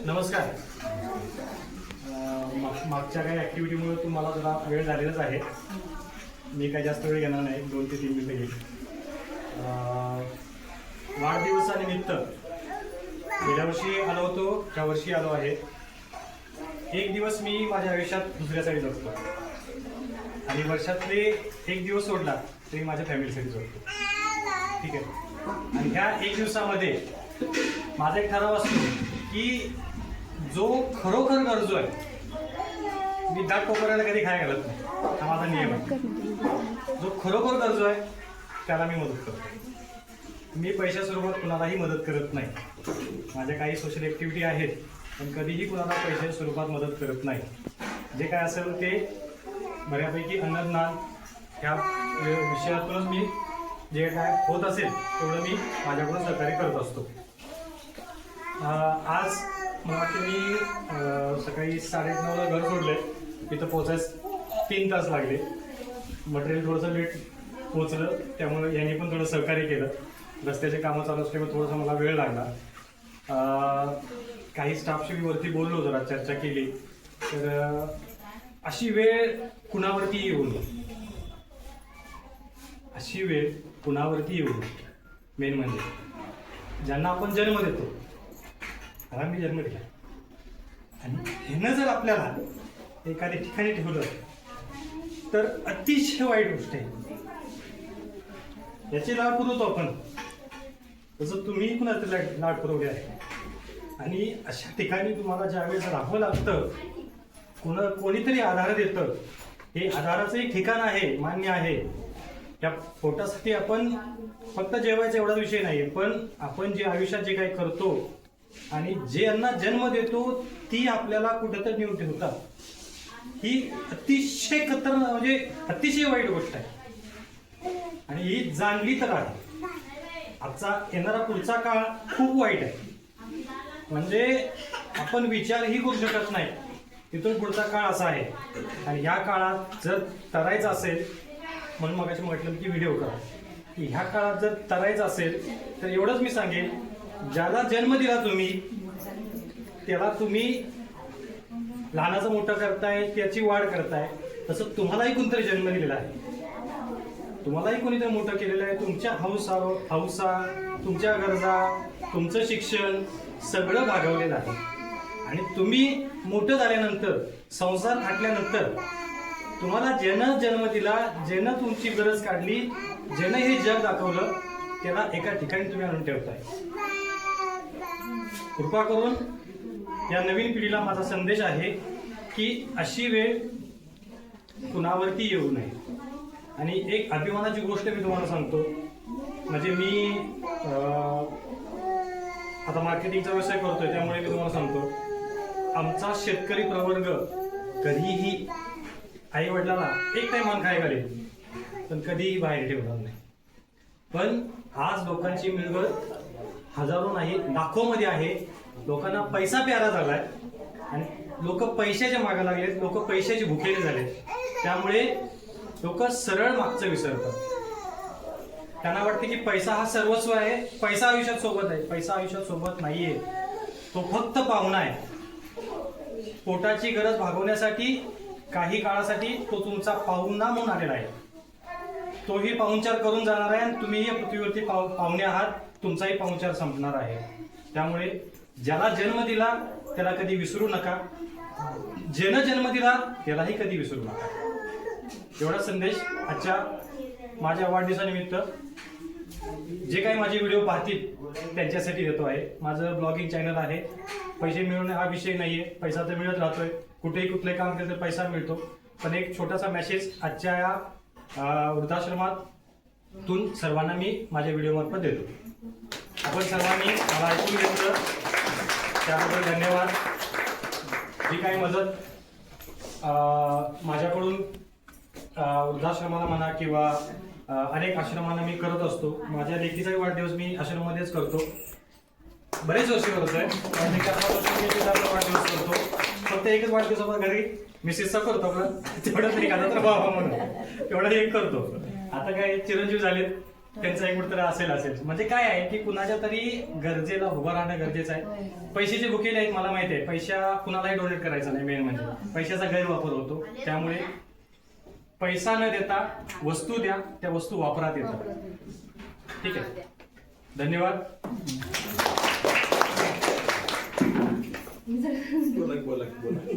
नमस्कार. माग- मागच्या काही ॲक्टिव्हिटीमुळे तुम्हाला जरा वेळ झालेलाच आहे. मी काही जास्त वेळ घेणार नाही. दोन ते तीन मिनिटं घेईल वाढदिवसानिमित्त गेल्या वर्षी आलो होतो ह्या वर्षी आलो आहे. एक दिवस मी माझ्या आयुष्यात दुसऱ्यासाठी जगतो आणि वर्षातले एक दिवस सोडला तरी माझ्या फॅमिलीसाठी जगतो ठीक आहे? आणि ह्या एक दिवसामध्ये माझा एक ठराव असतो. की जो खरोखर गरजू आहे मी दाट कोपऱ्याला कधी खाय घालत नाही. हा माझा नियम आहे. जो खरोखर गरजू आहे त्याला मी मदत करतो. मी पैशा स्वरूपात कुणालाही मदत करत नाही. माझ्या काही सोशल ॲक्टिव्हिटी आहेत पण कधीही कुणाला पैशाच्या स्वरूपात मदत करत नाही. जे काय असेल ते बऱ्यापैकी अन्नज्ञान ह्या विषयातूनच मी जे काय होत असेल तेवढं मी माझ्याकडून सहकार्य करत असतो. आज मला वाटतं मी सकाळी सकाळी साडेनऊला घर सोडले तिथं पोचायस तीन तास लागले. मटेरियल थोडंसं लेट पोचलं. त्यामुळे यांनी पण थोडं सहकार्य केलं. रस्त्याचे कामं चालू असल्यामुळे थोडासा मला वेळ लागला. काही स्टाफशी मी वरती बोललो जरा चर्चा केली. तर अशी वेळ कुणावरती येऊ नये? अशी वेळ कुणावरती येऊ नये? मेन म्हणजे ज्यांना आपण जन्म देतो मला जन्म दिला आणि ह्यानं जर आपल्याला एखाद्या ठिकाणी ठेवलं तर अतिशय वाईट गोष्ट आहे. याची लाड पुरवतो आपण. तसं तुम्ही पण लाड लाड आहे. आणि अशा ठिकाणी तुम्हाला ज्यावेळेस राहावं लागतं कोण कोणीतरी आधार देतं हे आधाराचं एक ठिकाण आहे मान्य आहे. त्या पोटासाठी आपण फक्त जेवायचा एवढाच विषय नाही पण आपण जे आयुष्यात जे काही करतो आणि जे यांना जन्म देतो ती आपल्याला कुठेतरी नेऊन ठेवतात. ही अतिशय खतरनाक म्हणजे अतिशय वाईट गोष्ट आहे. आणि ही जाणली तर आहे. आजचा येणारा पुढचा काळ खूप वाईट आहे. म्हणजे आपण विचारही करू शकत नाही. तिथून पुढचा काळ असा आहे. आणि ह्या काळात जर तरायचं असेल म्हणून मगाशी म्हटलं की व्हिडिओ करा. की ह्या काळात जर तरायचं असेल तर एवढंच मी सांगेन ज्याला जन्म दिला तुम्ही त्याला तुम्ही लहानाचं मोठं करताय त्याची वाढ करताय तसं तुम्हालाही कोणतरी जन्म दिलेला आहे. तुम्हालाही कोणीतरी मोठं केलेलं आहे. तुमच्या हौसा हौसा तुमच्या गरजा तुमचं शिक्षण सगळं भागवलेलं आहे. आणि तुम्ही मोठं झाल्यानंतर संसार थाटल्यानंतर तुम्हाला ज्यानं जन्म दिला ज्यानं तुमची गरज काढली ज्यानं हे जग दाखवलं त्याला एका ठिकाणी तुम्ही आणून ठेवताय. कृपा करून या नवीन पिढीला माझा संदेश आहे की अशी वेळ कुणावरती येऊ नये. आणि एक अभिमानाची गोष्ट मी तुम्हाला सांगतो. म्हणजे मी आता मार्केटिंगचा व्यवसाय करतोय त्यामुळे मी तुम्हाला सांगतो. आमचा शेतकरी प्रवर्ग कधीही आई वडिलांना एक टाइम मान खाय घालेल पण कधीही बाहेर ठेवणार नाही. पण आज लोकांची मिळवत हजारो नाही लाखोमध्ये आहे. लोकांना पैसा प्यारा झालाय. आणि लोक पैशाच्या मागे लागलेत लोक पैशाचे भुकेले झालेत. त्यामुळे लोक सरळ मागचं विसरतात. त्यांना वाटते की पैसा हा सर्वस्व आहे. पैसा आयुष्यात सोबत आहे. पैसा आयुष्यात सोबत नाहीये. तो फक्त पाहुणा आहे. पोटाची गरज भागवण्यासाठी काही काळासाठी तो तुमचा पाहुणा म्हणून आलेला आहे. तोही पाहुणचार करून जाणार आहे आणि तुम्हीही या पृथ्वीवरती पाहु पाहुणे आहात. तुमचाही पाहुणचार संपणार आहे. त्यामुळे ज्याला जन्म दिला त्याला कधी विसरू नका. ज्यानं जन्म दिला त्यालाही कधी विसरू नका. एवढा संदेश आजच्या माझ्या वाढदिवसानिमित्त. जे काही माझे व्हिडिओ पाहतील त्यांच्यासाठी देतो आहे. माझं ब्लॉगिंग चॅनल आहे. पैसे मिळवणे हा विषय नाहीये. पैसा तर मिळत राहतोय. कुठेही कुठले काम केलं तर पैसा मिळतो. पण एक छोटासा मेसेज आजच्या या वृद्धाश्रमातून सर्वांना मी माझ्या व्हिडिओमार्फत देतो. आपण सर्वांनी मला ऐकून घेतलं. त्याबद्दल धन्यवाद. जी काही मदत माझ्याकडून वृद्धाश्रमाला म्हणा किंवा अनेक आश्रमांना मी करत असतो. माझ्या लेखीचाही वाढदिवस मी आश्रममध्येच करतो. बरेच वर्ष करत आहे वाढदिवस करतो. फक्त एकच वाढदिवस आपण घरी मिसेसचा करतो आपला तेवढं नाही का? तर बाबा म्हणून. तेवढं एक करतो. आता काय चिरंजीव झालेत. त्यांचं एक उत्तर असेल असेल. म्हणजे काय आहे की कुणाच्या तरी गरजेला उभं राहणं गरजेचं आहे. पैशाचे भुकेले आहेत मला माहिती आहे. पैसा कुणालाही डोनेट करायचा नाही मेन म्हणजे. पैशाचा गैरवापर होतो. त्यामुळे पैसा न देता वस्तू द्या त्या वस्तू वापरात येतात. ठीक आहे. धन्यवाद. बोला बोला बोला.